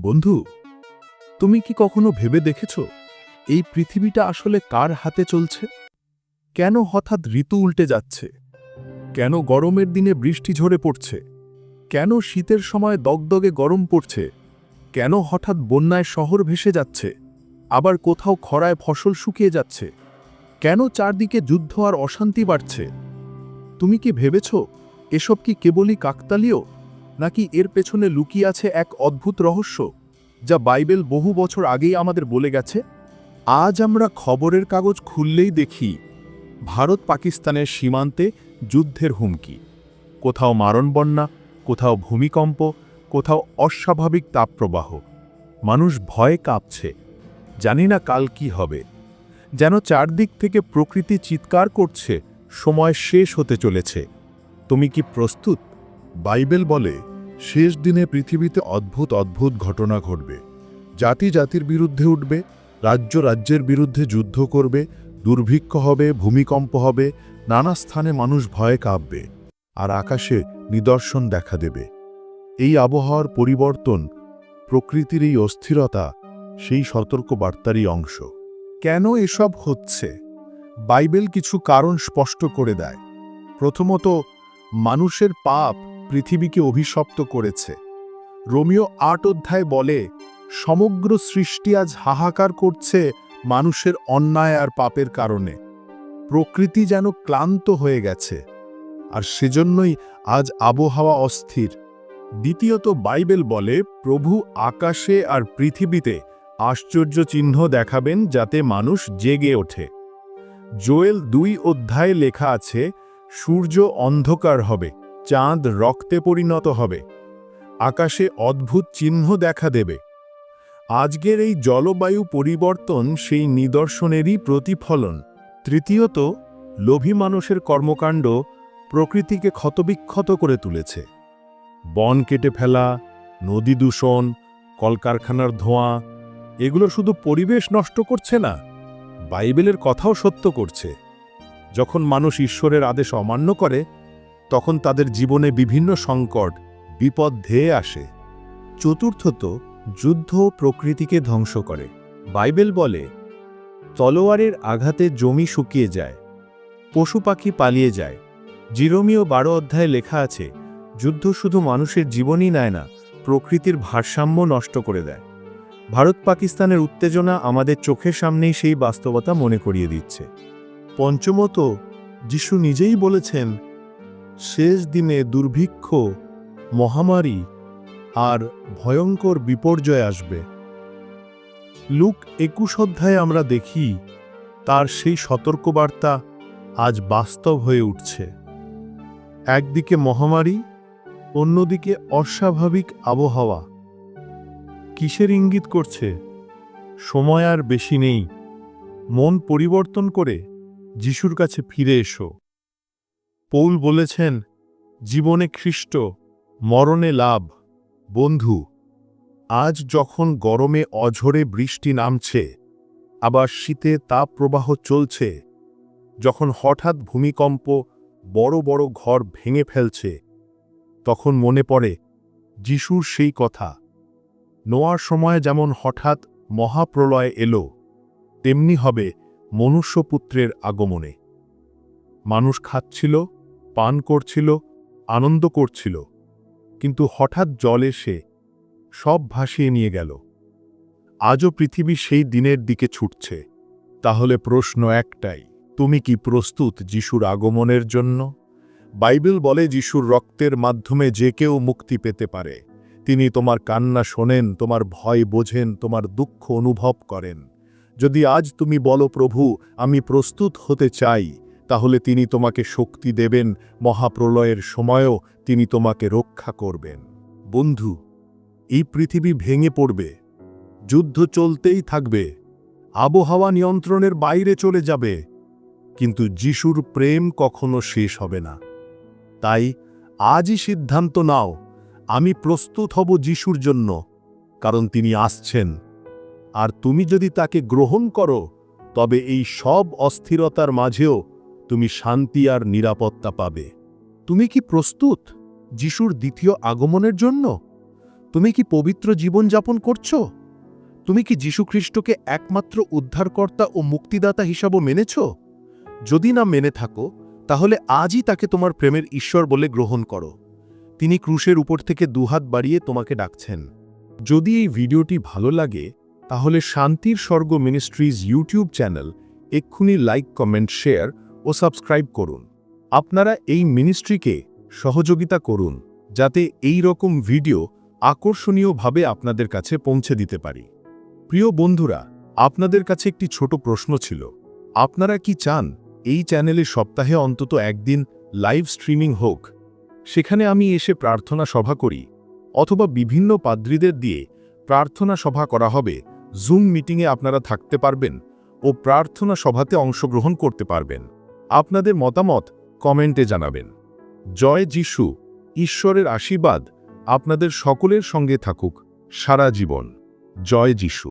বন্ধু, তুমি কি কখনো ভেবে দেখেছ এই পৃথিবীটা আসলে কার হাতে চলছে? কেন হঠাৎ ঋতু উল্টে যাচ্ছে? কেন গরমের দিনে বৃষ্টি ঝরে পড়ছে? কেন শীতের সময় দগদগে গরম পড়ছে? কেন হঠাৎ বন্যায় শহর ভেসে যাচ্ছে? আবার কোথাও খরায় ফসল শুকিয়ে যাচ্ছে? কেন চারদিকে যুদ্ধ আর অশান্তি বাড়ছে? তুমি কি ভেবেছ এসব কি কেবলই কাকতালীয়? নাকি এর পেছনে লুকিয়ে আছে এক অদ্ভুত রহস্য, যা বাইবেল বহু বছর আগেই আমাদের বলে গেছে? আজ আমরা খবরের কাগজ খুললেই দেখি, ভারত পাকিস্তানের সীমান্তে যুদ্ধের হুমকি। কোথাও মারণ বন্যা কোথাও ভূমিকম্প, কোথাও অস্বাভাবিক তাপপ্রবাহ। মানুষ ভয়ে কাঁপছে, জানি না কাল কি হবে। যেন চারদিক থেকে প্রকৃতি চিৎকার করছে, সময় শেষ হতে চলেছে। তুমি কি প্রস্তুত? বাইবেল বলে শেষ দিনে পৃথিবীতে অদ্ভুত অদ্ভুত ঘটনা ঘটবে। জাতি জাতির বিরুদ্ধে উঠবে, রাজ্য রাজ্যের বিরুদ্ধে যুদ্ধ করবে, দুর্ভিক্ষ হবে, ভূমিকম্প হবে, নানা স্থানে মানুষ ভয়ে কাঁপবে, আর আকাশে নিদর্শন দেখা দেবে। এই আবহাওয়ার পরিবর্তন প্রকৃতির এই অস্থিরতা, সেই সতর্ক বার্তারই অংশ। কেন এসব হচ্ছে? বাইবেল কিছু কারণ স্পষ্ট করে দেয়। প্রথমত, মানুষের পাপ পৃথিবীকে অভিশপ্ত করেছে। রোমিও আট অধ্যায় বলে, সমগ্র সৃষ্টি আজ হাহাকার করছে মানুষের অন্যায় আর পাপের কারণে। প্রকৃতি যেন ক্লান্ত হয়ে গেছে, আর সেজন্যই আজ আবহাওয়া অস্থির। দ্বিতীয়ত বাইবেল বলে, প্রভু আকাশে আর পৃথিবীতে আশ্চর্য চিহ্ন দেখাবেন যাতে মানুষ জেগে ওঠে। জোয়েল দুই অধ্যায়ে লেখা আছে, সূর্য অন্ধকার হবে। চাঁদ রক্তে পরিণত হবে। আকাশে অদ্ভুত চিহ্ন দেখা দেবে। আজকের এই জলবায়ু পরিবর্তন সেই নিদর্শনেরই প্রতিফলন। তৃতীয়ত, লোভী মানুষের কর্মকাণ্ড প্রকৃতিকে ক্ষতবিক্ষত করে তুলেছে। বন কেটে ফেলা, নদী দূষণ, কলকারখানার ধোঁয়া, এগুলো শুধু পরিবেশ নষ্ট করছে না, বাইবেলের কথাও সত্য করছে। যখন মানুষ ঈশ্বরের আদেশ অমান্য করে তখন তাদের জীবনে বিভিন্ন সংকট, বিপদ ধেয়ে আসে। চতুর্থত, যুদ্ধ প্রকৃতিকে ধ্বংস করে। বাইবেল বলে, তলোয়ারের আঘাতে জমি শুকিয়ে যায়, পশু পাখি পালিয়ে যায়। জিরোমীয় বারো অধ্যায়ে লেখা আছে, যুদ্ধ শুধু মানুষের জীবনই নেয় না, প্রকৃতির ভারসাম্য নষ্ট করে দেয়। ভারত পাকিস্তানের উত্তেজনা আমাদের চোখের সামনেই সেই বাস্তবতা মনে করিয়ে দিচ্ছে। পঞ্চমত, যিশু নিজেই বলেছেন শেষ দিনে দুর্ভিক্ষ, মহামারী আর ভয়ঙ্কর বিপর্যয় আসবে। লুক একুশ অধ্যায়ে আমরা দেখি, তার সেই সতর্কবার্তা আজ বাস্তব হয়ে উঠছে। একদিকে মহামারী, অন্যদিকে অস্বাভাবিক আবহাওয়া। কিসের ইঙ্গিত করছে? সময় আর বেশি নেই। মন পরিবর্তন করে যিশুর কাছে ফিরে এসো। পৌল বলেছেন, জীবনে খ্রিস্ট মরণে লাভ। বন্ধু, আজ যখন গরমে অঝরে বৃষ্টি নামছে, আবার শীতে তাপপ্রবাহ চলছে, যখন হঠাৎ ভূমিকম্প বড় বড় ঘর ভেঙে ফেলছে, তখন মনে পড়ে যিশুর সেই কথা। নোয়ার সময় যেমন হঠাৎ মহাপ্রলয় এলো, তেমনি হবে মনুষ্যপুত্রের আগমনে। মানুষ খাচ্ছিল পান করছিল, আনন্দ করছিল। কিন্তু হঠাৎ জল এসে সব ভাসিয়ে নিয়ে গেল। আজও পৃথিবী সেই দিনের দিকে ছুটছে। তাহলে প্রশ্ন একটাই, তুমি কি প্রস্তুত যিশুর আগমনের জন্য? বাইবেল বলে যিশুর রক্তের মাধ্যমে যে কেউ মুক্তি পেতে পারে। তিনি তোমার কান্না শোনেন, তোমার ভয় বোঝেন, তোমার দুঃখ অনুভব করেন। যদি আজ তুমি বলো, প্রভু, আমি প্রস্তুত হতে চাই। তাহলে তিনি তোমাকে শক্তি দেবেন, মহাপ্রলয়ের সময়ও তিনি তোমাকে রক্ষা করবেন। বন্ধু, এই পৃথিবী ভেঙে পড়বে, যুদ্ধ চলতেই থাকবে, আবহাওয়া নিয়ন্ত্রণের বাইরে চলে যাবে, কিন্তু যিশুর প্রেম কখনো শেষ হবে না। তাই আজই সিদ্ধান্ত নাও, আমি প্রস্তুত হব যিশুর জন্য, কারণ তিনি আসছেন। আর তুমি যদি তাকে গ্রহণ করো, তবে এই সব অস্থিরতার মাঝেও তুমি শান্তি আর নিরাপত্তা পাবে। তুমি কি প্রস্তুত যিশুর দ্বিতীয় আগমনের জন্য? তুমি কি পবিত্র জীবনযাপন করছ? তুমি কি যীশুখ্রিস্টকে একমাত্র উদ্ধারকর্তা ও মুক্তিদাতা হিসাবে মেনেছ? যদি না মেনে থাকো, তাহলে আজই তাকে তোমার প্রেমের ঈশ্বর বলে গ্রহণ করো। তিনি ক্রুশের উপর থেকে দুহাত বাড়িয়ে তোমাকে ডাকছেন। যদি এই ভিডিওটি ভালো লাগে, তাহলে শান্তির স্বর্গ মিনিস্ট্রিজ ইউটিউব চ্যানেল এক্ষুনি লাইক, কমেন্ট, শেয়ার ও সাবস্ক্রাইব করুন। আপনারা এই মিনিস্ট্রিকে সহযোগিতা করুন, যাতে এই রকম ভিডিও আকর্ষণীয়ভাবে আপনাদের কাছে পৌঁছে দিতে পারি। প্রিয় বন্ধুরা, আপনাদের কাছে একটি ছোট প্রশ্ন ছিল। আপনারা কি চান এই চ্যানেলে সপ্তাহে অন্তত একদিন লাইভ স্ট্রিমিং হোক? সেখানে আমি এসে প্রার্থনা সভা করি, অথবা বিভিন্ন পাদ্রীদের দিয়ে প্রার্থনা সভা করা হবে জুম মিটিংয়ে আপনারা থাকতে পারবেন ও প্রার্থনা সভাতে অংশগ্রহণ করতে পারবেন। আপনাদের মতামত কমেন্টে জানাবেন। জয় যিশু, ঈশ্বরের আশীর্বাদ আপনাদের সকলের সঙ্গে থাকুক। সারা জীবন। জয় যিশু।